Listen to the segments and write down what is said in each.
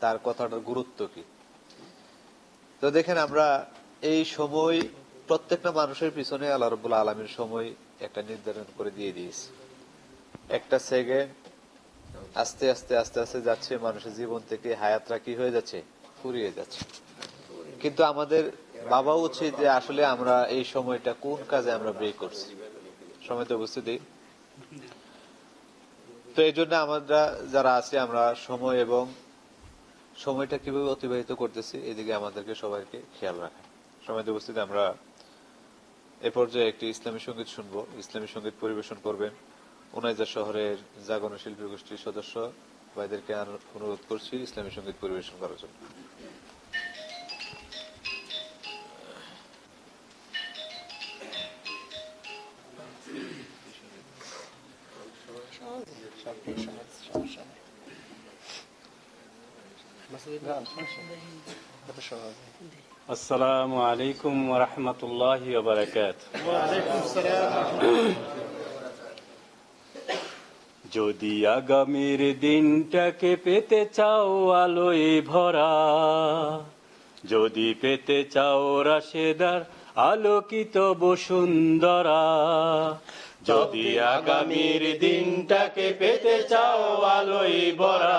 তার কথাটার গুরুত্ব কি? তো দেখেন আমরা এই সময় প্রত্যেকটা মানুষের পিছনে আল্লাহ রবুল আলমীর সময় একটা নির্ধারণ করে দিয়ে দিয়েছে। একটা সেকেন্ড আস্তে আস্তে আস্তে আস্তে যাচ্ছে, মানুষের জীবন থেকে হায়াতরা কি হয়ে যাচ্ছে? ফুরিয়ে যাচ্ছে। কিন্তু আমাদের বাবা উচিত যে আসলে আমরা এই সময়টা কোন কাজে আমরা ব্যয় করছি। সময় তো উপস্থিতি। তো এই জন্য আমরা যারা আছি, আমরা সময় এবং সময়টা কীভাবে অতিবাহিত করতেছি এদিকে আমাদেরকে সবাইকে খেয়াল রাখা সময় উপস্থিতি আমরা এ পর্যায়ে একটি ইসলামী সংগীত শুনব ইসলামী সংগীত পরিবেশন করবেন উনাইজা শহরের জাগরণ শিল্পী গোষ্ঠীর সদস্য ভাইদেরকে অনুরোধ করছি ইসলামী সংগীত পরিবেশন করার জন্য আসসালামু আলাইকুম রহমতুল্লাহ যদি আগামীর দিনটাকে পেতে চাও আলোয় ভরা, যদি পেতে চাও রাশেদার আলোকিত বসুন্ধরা, যদি আগামীর দিনটাকে পেতে চাও আলোয় ভরা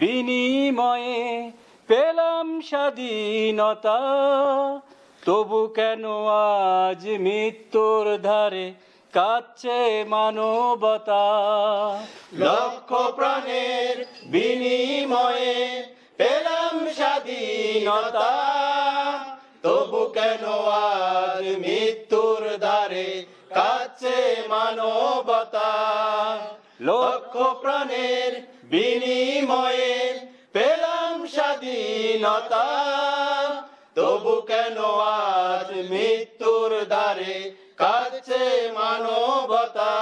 বিনিময়ে পেলাম স্বাধীনতা। তবু কেন আজ মৃত্যুর ধারে কাচ্ছে মানবতা? লক্ষ প্রাণের বিনিময়ে পেলাম স্বাধীনতা। তবু কেন আজ মৃত্যুর ধারে কাচ্ছে মানবতা? লক্ষ প্রাণের বিনিময়ে স্বাধীনতা, তবু কেন আজ মৃত্যুর দ্বারে কাছে মানবতা?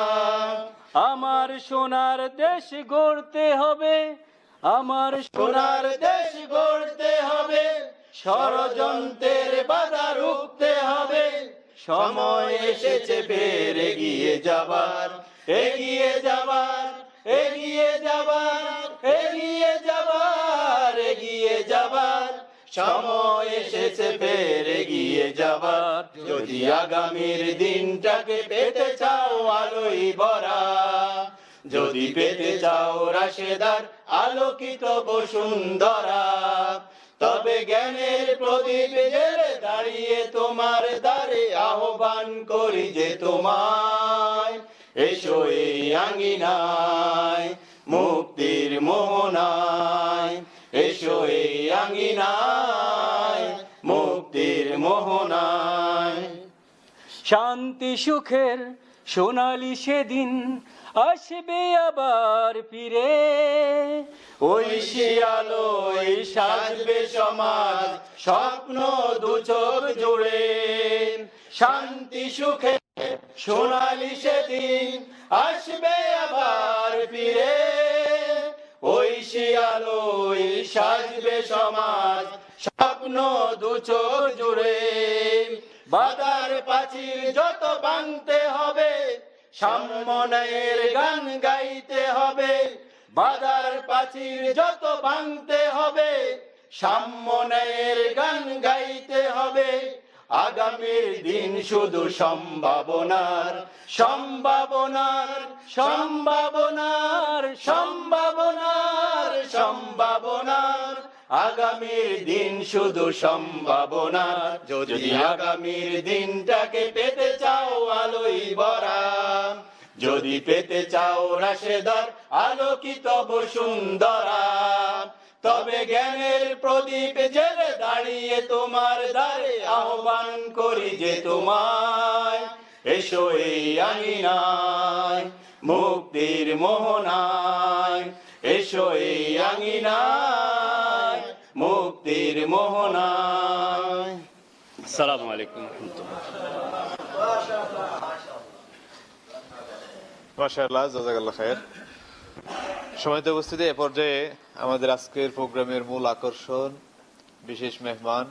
আমার সোনার দেশ গড়তে হবে, আমার সোনার দেশ গড়তে হবে, ষড়যন্ত্রের বাধা রুখতে হবে। সময় এসেছে ফের এগিয়ে যাবার এগিয়ে যাবার এগিয়ে যাবার এগিয়ে যাবার এগিয়ে যাবার। সময় এসেছে, ফের এগিয়ে যাবার। যদি আগামীর দিনটাকে পেতে চাও, আলোই ভরা যদি পেতে চাও, রাশেদার, আলোকিত বসুন্ধরা। তবে জ্ঞানের প্রদীপ জেলে দাঁড়িয়ে তোমার দ্বারে আহ্বান করি যে তোমায় এসো এই আঙ্গিনায় মুক্তির মোহনায়। এই আঙ্গিনায় মুক্তির মোহনায়। শান্তি সুখের সোনালি সেদিন আসবে আবার ফিরে। ওই শিয়ালোয় সাজবে সমাজ, স্বপ্ন দু চোখ জুড়ে। শান্তি সুখে সোনালি সেদিন আসবে আবার ফিরে। ওই শিয়ালোয় সাজবে সমাজ, স্বপ্ন দু চোখ জুড়ে। বাদার পাচির যত ভাঙতে হবে সাম্যনের গান গাইতে হবে। বাদার পাচির যত ভাঙতে হবে সাম্যনের গান গাইতে হবে। আগামীর দিন শুধু সম্ভাবনার সম্ভাবনার সম্ভাবনার সম্ভাবনার। সম্ভাবনার। আগামীর দিন শুধু সম্ভাবনা যদি আগামীর দিনটাকে পেতে চাও আলোই ভরা যদি পেতে চাও রাশেদার, আলোকিত বসুন্ধরা তবে জ্ঞানের প্রদীপ জেলে দাঁড়িয়ে তোমার দ্বারে আহ্বান করি যে তোমায়। এসো এই আঙিনায়, মুক্তির মোহনায়। এসো এই আঙিনায় মুক্তি মোহনায়। আসসালামু আলাইকুম রহমতুল্লাহ। মাশাআল্লাহ জাজাকাল্লাহ খায়ের। সময়ত উপস্থিতি এ পর্যায়ে আমাদের আজকের প্রোগ্রামের মূল আকর্ষণ বিশেষ মেহমান